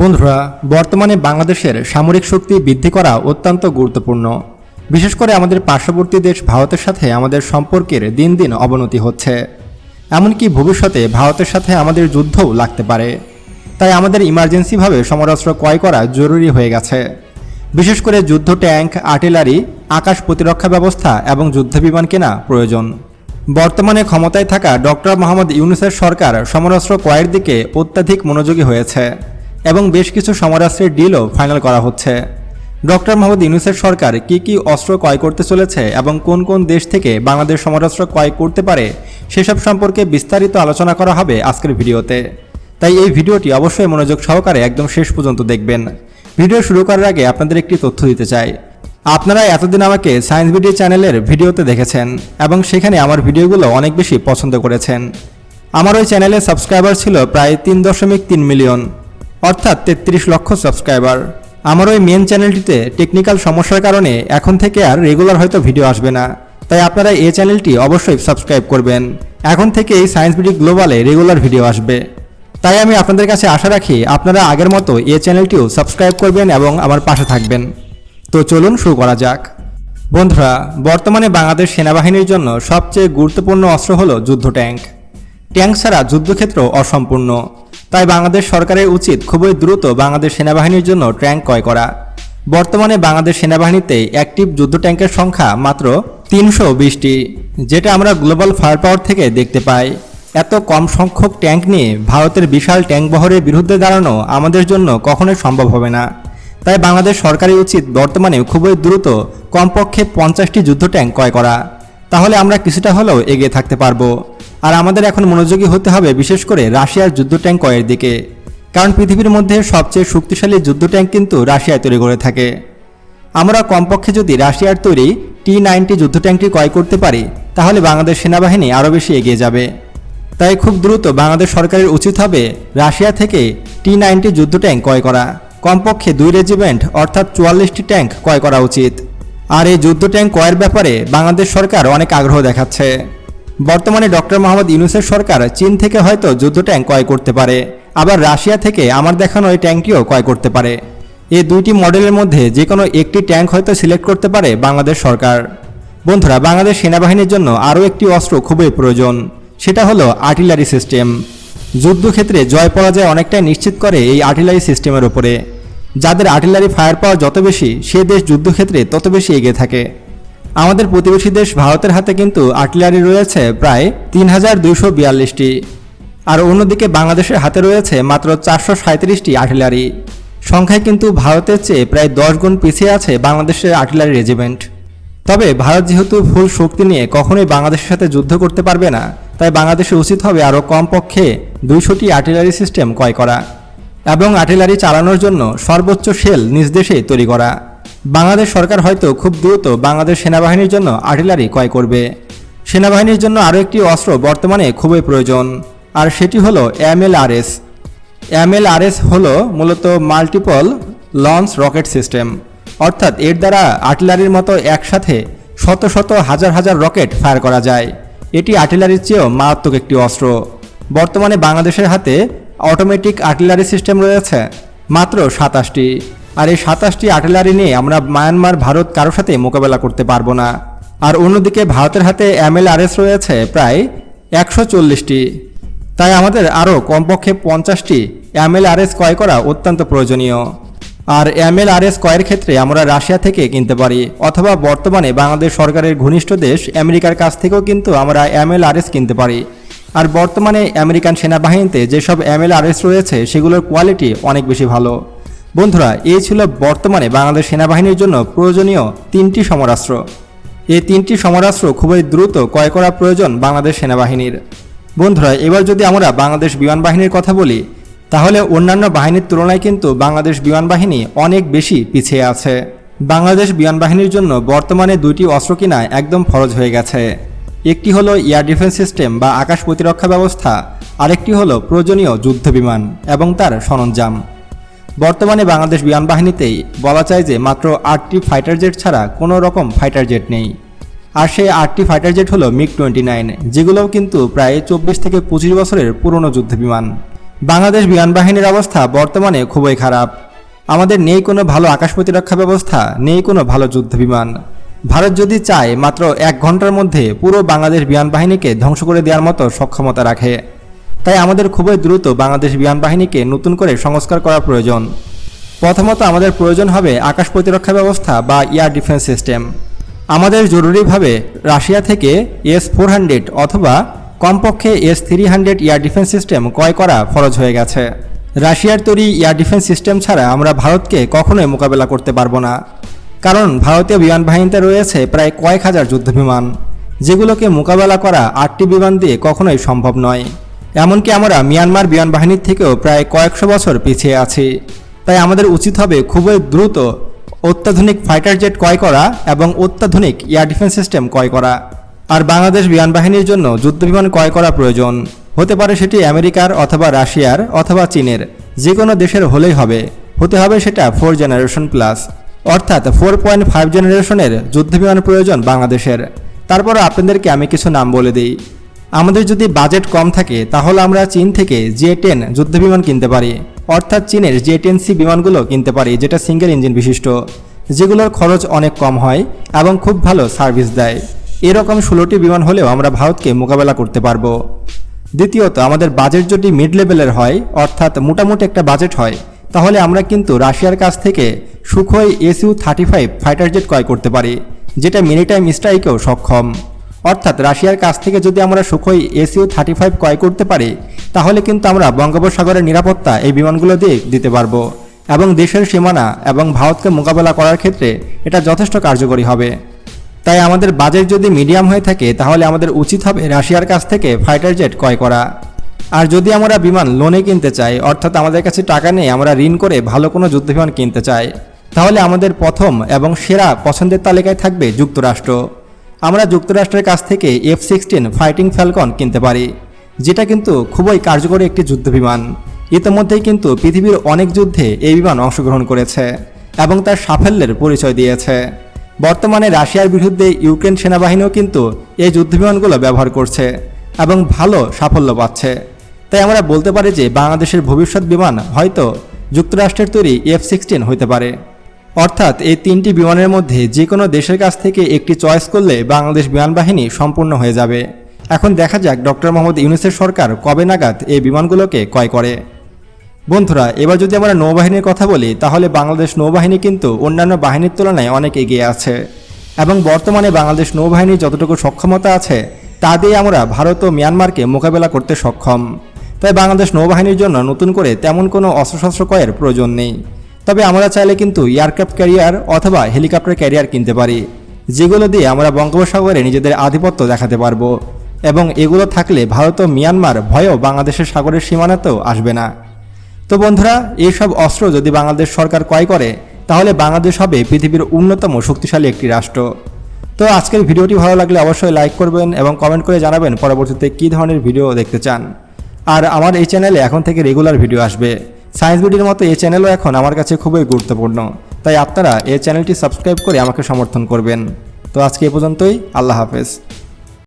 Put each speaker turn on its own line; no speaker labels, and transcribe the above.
বন্ধুরা, বর্তমানে বাংলাদেশের সামরিক শক্তি বৃদ্ধি করা অত্যন্ত গুরুত্বপূর্ণ। বিশেষ করে আমাদের পার্শ্ববর্তী দেশ ভারতের সাথে আমাদের সম্পর্কের দিন দিন অবনতি হচ্ছে। এমনকি ভবিষ্যতে ভারতের সাথে আমাদের যুদ্ধও লাগতে পারে। তাই আমাদের ইমার্জেন্সিভাবে সমরাস্ত্র ক্রয় করা জরুরি হয়ে গেছে। বিশেষ করে যুদ্ধ ট্যাঙ্ক, আর্টিলারি, আকাশ প্রতিরক্ষা ব্যবস্থা এবং যুদ্ধবিমান কেনা প্রয়োজন। বর্তমানে ক্ষমতায় থাকা ডক্টর মোহাম্মদ ইউনুসের সরকার সমরাস্ত্র ক্রয়ের দিকে অত্যাধিক মনোযোগী হয়েছে। এবং বেশ কিছু সমরাস্ত্রের ডিলও ফাইনাল করা হচ্ছে। ডক্টর মোহাম্মদ ইউনুসের সরকার কি কি অস্ত্র ক্রয় করতে চলেছে এবং কোন কোন দেশ থেকে বাংলাদেশ সমরাস্ত্র ক্রয় করতে পারে সেসব সম্পর্কে বিস্তারিত আলোচনা করা হবে আজকের ভিডিওতে। তাই এই ভিডিওটি অবশ্যই মনোযোগ সহকারে একদম শেষ পর্যন্ত দেখবেন। ভিডিও শুরু করার আগে আপনাদের একটি তথ্য দিতে চাই। আপনারা এতদিন আমাকে সায়েন্স ভিডিও চ্যানেলের ভিডিওতে দেখেছেন এবং সেখানে আমার ভিডিওগুলো অনেক বেশি পছন্দ করেছেন। আমার ওই চ্যানেলের সাবস্ক্রাইবার ছিল প্রায় তিন দশমিক তিন মিলিয়ন। অর্থাৎ তেত্রিশ লক্ষ সাবস্ক্রাইবার আমার ওই মেন চ্যানেলটিতে টেকনিক্যাল সমস্যার কারণে এখন থেকে আর রেগুলার হয়তো ভিডিও আসবে না। তাই আপনারা এই চ্যানেলটি অবশ্যই সাবস্ক্রাইব করবেন। এখন থেকে এই সায়েন্স বিডি গ্লোবালে রেগুলার ভিডিও আসবে। তাই আমি আপনাদের কাছে আশা রাখি আপনারা আগের মতো এই চ্যানেলটিও সাবস্ক্রাইব করবেন এবং আমার পাশে থাকবেন। তো চলুন শুরু করা যাক। বন্ধুরা, বর্তমানে বাংলাদেশ সেনাবাহিনীর জন্য সবচেয়ে গুরুত্বপূর্ণ অস্ত্র হলো যুদ্ধ ট্যাঙ্ক। ট্যাঙ্ক ছাড়া যুদ্ধক্ষেত্র অসম্পূর্ণ। তাই বাংলাদেশ সরকারের উচিত খুবই দ্রুত বাংলাদেশ সেনাবাহিনীর জন্য ট্যাঙ্ক ক্রয় করা। বর্তমানে বাংলাদেশ সেনাবাহিনীতে অ্যাক্টিভ যুদ্ধ ট্যাঙ্কের সংখ্যা মাত্র তিনশো বিশটি, যেটা আমরা গ্লোবাল ফায়ার পাওয়ার থেকে দেখতে পাই। এত কম সংখ্যক ট্যাঙ্ক নিয়ে ভারতের বিশাল ট্যাঙ্ক বহরের বিরুদ্ধে দাঁড়ানো আমাদের জন্য কখনোই সম্ভব হবে না। তাই বাংলাদেশ সরকারের উচিত বর্তমানে খুবই দ্রুত কমপক্ষে পঞ্চাশটি যুদ্ধ ট্যাঙ্ক ক্রয় করা। তাহলে আমরা কিছুটা হলেও এগিয়ে থাকতে পারব। আর আমাদের এখন মনোযোগী হতে হবে, বিশেষ করে রাশিয়ার যুদ্ধ ট্যাঙ্ক ক্রয়ের দিকে। কারণ পৃথিবীর মধ্যে সবচেয়ে শক্তিশালী যুদ্ধ ট্যাঙ্ক কিন্তু রাশিয়ায় তৈরি করে থাকে। আমরা কমপক্ষে যদি রাশিয়ার তৈরি টি নাইনটি যুদ্ধ ট্যাঙ্কটি ক্রয় করতে পারি, তাহলে বাংলাদেশ সেনাবাহিনী আরও বেশি এগিয়ে যাবে। তাই খুব দ্রুত বাংলাদেশ সরকারের উচিত হবে রাশিয়া থেকে টি নাইনটি যুদ্ধ ট্যাঙ্ক ক্রয় করা। কমপক্ষে দুই রেজিমেন্ট, অর্থাৎ চুয়াল্লিশটি ট্যাঙ্ক ক্রয় করা উচিত। আর এই যুদ্ধ ট্যাঙ্ক ক্রয়ের ব্যাপারে বাংলাদেশ সরকার অনেক আগ্রহ দেখাচ্ছে। বর্তমানে ডক্টর মোহাম্মদ ইউনুসের সরকার চীন থেকে হয়তো যুদ্ধ ট্যাঙ্ক ক্রয় করতে পারে, আবার রাশিয়া থেকে আমার দেখানো এই ট্যাঙ্কটিও ক্রয় করতে পারে। এই দুইটি মডেলের মধ্যে যে কোনো একটি ট্যাঙ্ক হয়তো সিলেক্ট করতে পারে বাংলাদেশ সরকার। বন্ধুরা, বাংলাদেশ সেনাবাহিনীর জন্য আরও একটি অস্ত্র খুবই প্রয়োজন, সেটা হলো আর্টিলারি সিস্টেম। যুদ্ধক্ষেত্রে জয় পরাজয় অনেকটাই নিশ্চিত করে এই আর্টিলারি সিস্টেমের উপরে। যাদের আর্টিলারি ফায়ার পাওয়ার যত বেশি, সে দেশ যুদ্ধক্ষেত্রে তত বেশি এগিয়ে থাকে। আমাদের প্রতিবেশী দেশ ভারতের হাতে কিন্তু আর্টিলারি রয়েছে প্রায় তিন হাজার দুইশো বিয়াল্লিশটি। আর অন্যদিকে বাংলাদেশের হাতে রয়েছে মাত্র চারশো সাঁত্রিশটি আর্টিলারি সংখ্যায় কিন্তু ভারতের চেয়ে প্রায় দশ গুণ পিছিয়ে আছে বাংলাদেশের আর্টিলারি রেজিমেন্ট। তবে ভারত যেহেতু ফুল শক্তি নিয়ে কখনোই বাংলাদেশের সাথে যুদ্ধ করতে পারবে না, তাই বাংলাদেশের উচিত হবে আরও কমপক্ষে দুইশোটি আর্টিলারি সিস্টেম ক্রয় করা এবং আর্টিলারি চালানোর জন্য সর্বোচ্চ শেল নিজ দেশে তৈরি করা। বাংলাদেশ সরকার হয়তো খুব দ্রুত বাংলাদেশ সেনাবাহিনীর জন্য আর্টিলারি ক্রয় করবে। সেনাবাহিনীর জন্য আরও একটি অস্ত্র বর্তমানে খুবই প্রয়োজন, আর সেটি হলো এমএলআরএস এমএলআরএস হলো মূলত মাল্টিপল লঞ্চ রকেট সিস্টেম, অর্থাৎ এর দ্বারা আর্টিলারির মতো একসাথে শত শত হাজার হাজার রকেট ফায়ার করা যায়। এটি আর্টিলারির চেয়েও মারাত্মক একটি অস্ত্র। বর্তমানে বাংলাদেশের হাতে অটোমেটিক আর্টিলারি সিস্টেম রয়েছে মাত্র সাতাশটি। আর এই সাতাশটি আর্টিলারি নিয়ে আমরা মায়ানমার, ভারত কারোর সাথে মোকাবেলা করতে পারব না। আর অন্যদিকে ভারতের হাতে এমএলআরএস রয়েছে প্রায় একশো চল্লিশটি। তাই আমাদের আরও কমপক্ষে পঞ্চাশটি এমএলআরএস ক্রয় করা অত্যন্ত প্রয়োজনীয়। আর এমএলআরএস ক্রয়ের ক্ষেত্রে আমরা রাশিয়া থেকে কিনতে পারি, অথবা বর্তমানে বাংলাদেশ সরকারের ঘনিষ্ঠ দেশ আমেরিকার কাছ থেকেও কিন্তু আমরা এমএলআরএস কিনতে পারি। আর বর্তমানে আমেরিকান সেনাবাহিনীতে যেসব এমএলআরএস রয়েছে, সেগুলোর কোয়ালিটি অনেক বেশি ভালো। বন্ধুরা, এই ছিল বর্তমানে বাংলাদেশ সেনাবাহিনীর জন্য প্রয়োজনীয় তিনটি সমরাস্ত্র। এই তিনটি সমরাস্ত্র খুবই দ্রুত ক্রয় করা প্রয়োজন বাংলাদেশ সেনাবাহিনীর। বন্ধুরা, এবার যদি আমরা বাংলাদেশ বিমান বাহিনীর কথা বলি, তাহলে অন্যান্য বাহিনীর তুলনায় কিন্তু বাংলাদেশ বিমান বাহিনী অনেক বেশি পিছিয়ে আছে। বাংলাদেশ বিমান বাহিনীর জন্য বর্তমানে দুইটি অস্ত্র কিনা একদম ফরজ হয়ে গেছে। একটি হলো এয়ার ডিফেন্স সিস্টেম বা আকাশ প্রতিরক্ষা ব্যবস্থা, আরেকটি হলো প্রয়োজনীয় যুদ্ধ বিমান এবং তার সরঞ্জাম। বর্তমানে বাংলাদেশ বিমান বাহিনীতেই বলা যায় যে মাত্র আটটি ফাইটার জেট ছাড়া কোনো রকম ফাইটার জেট নেই। আর সেই আটটি ফাইটার জেট হলো মিগ টোয়েন্টি নাইন যেগুলোও কিন্তু প্রায় চব্বিশ থেকে পঁচিশ বছরের পুরনো যুদ্ধ বিমান। বাংলাদেশ বিমান বাহিনীর অবস্থা বর্তমানে খুবই খারাপ। আমাদের নেই কোনো ভালো আকাশ প্রতিরক্ষা ব্যবস্থা, নেই কোনো ভালো যুদ্ধ বিমান। ভারত যদি চায় মাত্র এক ঘণ্টার মধ্যে পুরো বাংলাদেশ বিমান বাহিনীকে ধ্বংস করে দেওয়ার মতো সক্ষমতা রাখে। তাই আমাদের খুবই দ্রুত বাংলাদেশ বিমান বাহিনীকে নতুন করে সংস্কার করা প্রয়োজন। প্রথমত আমাদের প্রয়োজন হবে আকাশ প্রতিরক্ষা ব্যবস্থা বা এয়ার ডিফেন্স সিস্টেম। আমাদের জরুরিভাবে রাশিয়া থেকে এস ফোর হান্ড্রেড অথবা কমপক্ষে S three hundred air defence system ক্রয় করা ফরজ হয়ে গেছে। রাশিয়ার তৈরি এয়ার ডিফেন্স সিস্টেম ছাড়া আমরা ভারতকে কখনোই মোকাবেলা করতে পারব না। কারণ ভারতীয় বিমান বাহিনীতে রয়েছে প্রায় কয়েক হাজার যুদ্ধ বিমান যেগুলোকে মোকাবেলা করা আটটি বিমান দিয়ে কখনোই সম্ভব নয়। এমনকি আমরা মিয়ানমার বিমান বাহিনীর থেকেও প্রায় কয়েকশো বছর পিছিয়ে আছি। তাই আমাদের উচিত হবে খুবই দ্রুত অত্যাধুনিক ফাইটার জেট ক্রয় করা এবং অত্যাধুনিক এয়ার ডিফেন্স সিস্টেম ক্রয় করা। আর বাংলাদেশ বিমান বাহিনীর জন্য যুদ্ধবিমান ক্রয় করা প্রয়োজন। হতে পারে সেটি আমেরিকার অথবা রাশিয়ার অথবা চীনের। যে কোনো দেশের হলেই হবে। হতে হবে সেটা ফোর জেনারেশন প্লাস। অর্থাৎ ফোর পয়েন্ট ফাইভ জেনারেশনের যুদ্ধবিমান প্রয়োজন বাংলাদেশের। তারপর আপনাদেরকে আমি কিছু নাম বলে দিই। আমাদের যদি বাজেট কম থাকে, তাহলে আমরা চীন থেকে জে টেন যুদ্ধবিমান কিনতে পারি। অর্থাৎ চীনের জে টেন সি বিমানগুলো কিনতে পারি, যেটা সিঙ্গেল ইঞ্জিন বিশিষ্ট। যেগুলোর খরচ অনেক কম হয় এবং খুব ভালো সার্ভিস দেয়। এরকম ষোলোটি বিমান হলেও আমরা ভারতকে মোকাবেলা করতে পারব। দ্বিতীয়ত, আমাদের বাজেট যদি মিড লেভেলের হয়, অর্থাৎ মোটামুটি একটা বাজেট হয়, তাহলে আমরা কিন্তু রাশিয়ার কাছ থেকে Sukhoi SU thirty five fighter jet ক্রয় করতে পারি, যেটা মিনিটাইম স্ট্রাইকেও সক্ষম। অর্থাৎ রাশিয়ার কাছ থেকে যদি আমরা সুখই এসইউ থার্টি ফাইভ ক্রয় করতে পারি, তাহলে কিন্তু আমরা বঙ্গোপসাগরের নিরাপত্তা এই বিমানগুলো দিয়ে দিতে পারব। এবং দেশের সীমানা এবং ভারতকে মোকাবেলা করার ক্ষেত্রে এটা যথেষ্ট কার্যকরী হবে। তাই আমাদের বাজেট যদি মিডিয়াম হয়ে থাকে, তাহলে আমাদের উচিত হবে রাশিয়ার কাছ থেকে ফাইটার জেট ক্রয় করা। আর যদি আমরা বিমান লোনে কিনতে চাই, অর্থাৎ আমাদের কাছে টাকা নেই, আমরা ঋণ করে ভালো কোনো যুদ্ধবিমান কিনতে চাই, তাহলে আমাদের প্রথম এবং সেরা পছন্দের তালিকায় থাকবে যুক্তরাষ্ট্র। আমরা যুক্তরাষ্ট্রের কাছ থেকে এফ সিক্সটিন ফাইটিং ফ্যালকন কিনতে পারি, যেটা কিন্তু খুবই কার্যকরী একটি যুদ্ধবিমান ইতিমধ্যেই কিন্তু পৃথিবীর অনেক যুদ্ধে এই বিমান অংশগ্রহণ করেছে এবং তার সাফল্যের পরিচয় দিয়েছে। বর্তমানে রাশিয়ার বিরুদ্ধে ইউক্রেন সেনাবাহিনীও কিন্তু এই যুদ্ধবিমানগুলো ব্যবহার করছে এবং ভালো সাফল্য পাচ্ছে। তাই আমরা বলতে পারি যে বাংলাদেশের ভবিষ্যৎ বিমান হয়তো যুক্তরাষ্ট্রের তৈরি এফ সিক্সটিন হতে পারে। অর্থাৎ এই তিনটি বিমানের মধ্যে যে কোনো দেশের কাছ থেকে একটি চয়েস করলে বাংলাদেশ বিমান বাহিনী সম্পূর্ণ হয়ে যাবে। এখন দেখা যাক ডক্টর মোহাম্মদ ইউনুসের সরকার কবে নাগাদ এই বিমানগুলোকে ক্রয় করে। বন্ধুরা, এবার যদি আমরা নৌবাহিনীর কথা বলি, তাহলে বাংলাদেশ নৌবাহিনী কিন্তু অন্যান্য বাহিনীর তুলনায় অনেক এগিয়ে আছে। এবং বর্তমানে বাংলাদেশ নৌবাহিনীর যতটুকু সক্ষমতা আছে, তা দিয়ে আমরা ভারত ও মিয়ানমারকে মোকাবেলা করতে সক্ষম। তাই বাংলাদেশ নৌবাহিনীর জন্য নতুন করে তেমন কোনো অস্ত্রশস্ত্র ক্রয়ের প্রয়োজন নেই। তবে আমরা চাইলে কিন্তু এয়ারক্রাফট ক্যারিয়ার অথবা হেলিকপ্টার ক্যারিয়ার কিনতে পারি, যেগুলো দিয়ে আমরা বঙ্গোপসাগরে নিজেদের আধিপত্য দেখাতে পারব। এবং এগুলো থাকলে ভারত ও মিয়ানমার ভয়ও বাংলাদেশের সাগরের সীমানাতেও আসবে না। তো বন্ধুরা, এইসব অস্ত্র যদি বাংলাদেশ সরকার ক্রয় করে, তাহলে বাংলাদেশ হবে পৃথিবীর অন্যতম শক্তিশালী একটি রাষ্ট্র। তো আজকের ভিডিওটি ভালো লাগলে অবশ্যই লাইক করবেন এবং কমেন্ট করে জানাবেন পরবর্তীতে কী ধরনের ভিডিও দেখতে চান। আর আমার এই চ্যানেলে এখন থেকে রেগুলার ভিডিও আসবে। সায়েন্স বিডির মতো এই চ্যানেলও এখন আমার কাছে খুবই গুরুত্বপূর্ণ। তাই আপনারা এই চ্যানেলটি সাবস্ক্রাইব করে আমাকে সমর্থন করবেন। তো আজকে এ পর্যন্তই। আল্লাহ হাফেজ।